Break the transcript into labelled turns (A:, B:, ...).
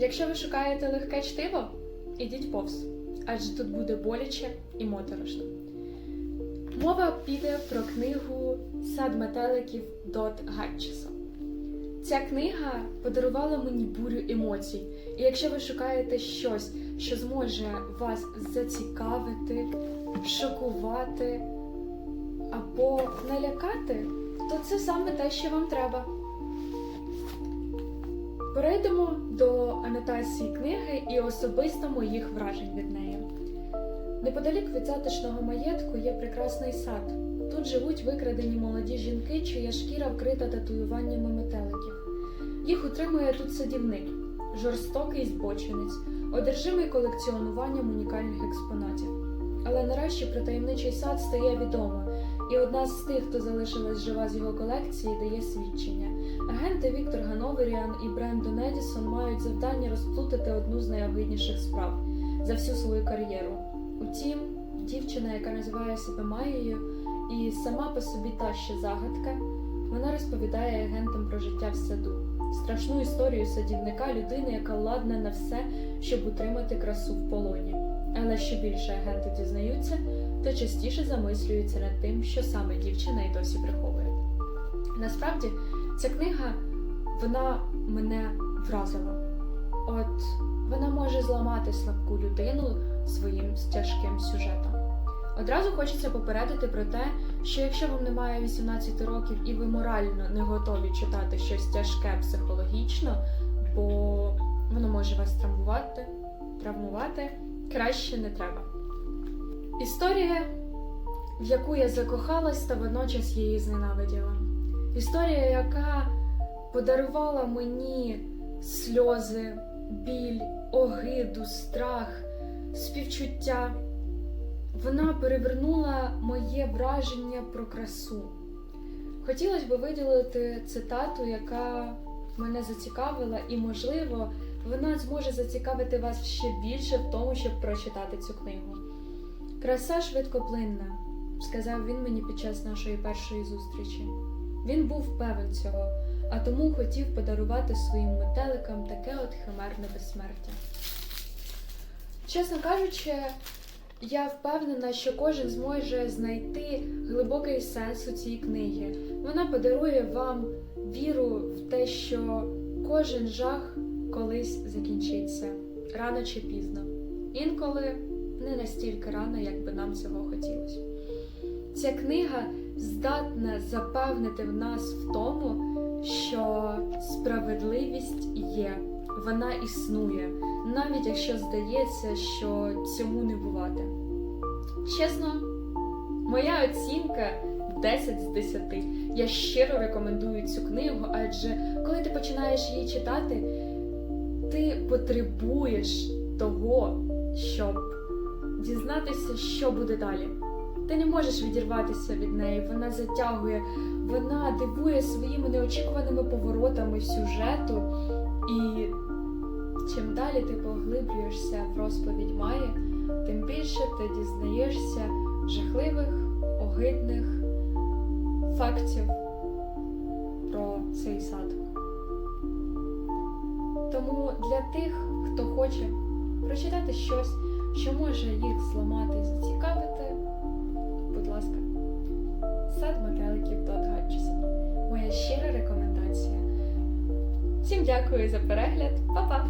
A: Якщо ви шукаєте легке чтиво, ідіть повз, адже тут буде боляче і моторошно. Мова піде про книгу Сад метеликів Дот Гатчеса. Ця книга подарувала мені бурю емоцій, і якщо ви шукаєте щось, що зможе вас зацікавити, шокувати або налякати, то це саме те, що вам треба. Перейдемо до анотації книги і особисто моїх вражень від неї. Неподалік від затишного маєтку є прекрасний сад. Тут живуть викрадені молоді жінки, чия шкіра вкрита татуюваннями метеликів. Їх утримує тут садівник, жорстокий збочинець, одержимий колекціонуванням унікальних експонатів. Але нарешті про таємничий сад стає відомо, і одна з тих, хто залишилась жива з його колекції, дає свідчення. Агенти Віктор Гановеріан і Брендон Едісон мають завдання розплутати одну з найогидніших справ за всю свою кар'єру. Утім, дівчина, яка називає себе Маєю, і сама по собі та ще загадка, вона розповідає агентам про життя в саду, страшну історію садівника, людини, яка ладна на все, щоб утримати красу в полоні. Але що більше агенти дізнаються, то частіше замислюються над тим, що саме дівчина й досі приховує. Насправді, ця книга вона мене вразила. От вона може зламати слабку людину своїм тяжким сюжетом. Одразу хочеться попередити про те, що якщо вам немає 18 років і ви морально не готові читати щось тяжке психологічно, бо воно може вас травмувати, травмувати, краще не треба. Історія, в яку я закохалась та водночас її зненавиділа. Історія, яка подарувала мені сльози, біль, огиду, страх, співчуття. Вона перевернула моє враження про красу. Хотілося б виділити цитату, яка мене зацікавила, і, можливо, вона зможе зацікавити вас ще більше в тому, щоб прочитати цю книгу. Краса швидкоплинна, сказав він мені під час нашої першої зустрічі. Він був певен цього, а тому хотів подарувати своїм метеликам таке от химерне безсмертя. Чесно кажучи, я впевнена, що кожен зможе знайти глибокий сенс у цій книги. Вона подарує вам віру в те, що кожен жах колись закінчиться рано чи пізно. Інколи не настільки рано, як би нам цього хотілося. Ця книга здатна запевнити в нас в тому, що справедливість є, вона існує, навіть якщо здається, що цьому не бувати. Чесно, моя оцінка 10 з 10. Я щиро рекомендую цю книгу, адже коли ти починаєш її читати, ти потребуєш того, щоб дізнатися, що буде далі. Ти не можеш відірватися від неї, вона затягує, вона дивує своїми неочікуваними поворотами сюжету, і чим далі ти поглиблюєшся в розповідь Маї, тим більше ти дізнаєшся жахливих, огидних фактів про цей сад. Тому для тих, хто хоче прочитати щось, що може їх зламати і зацікавити, будь ласка, сад метеликів Дот Дякую за перегляд, Па-па!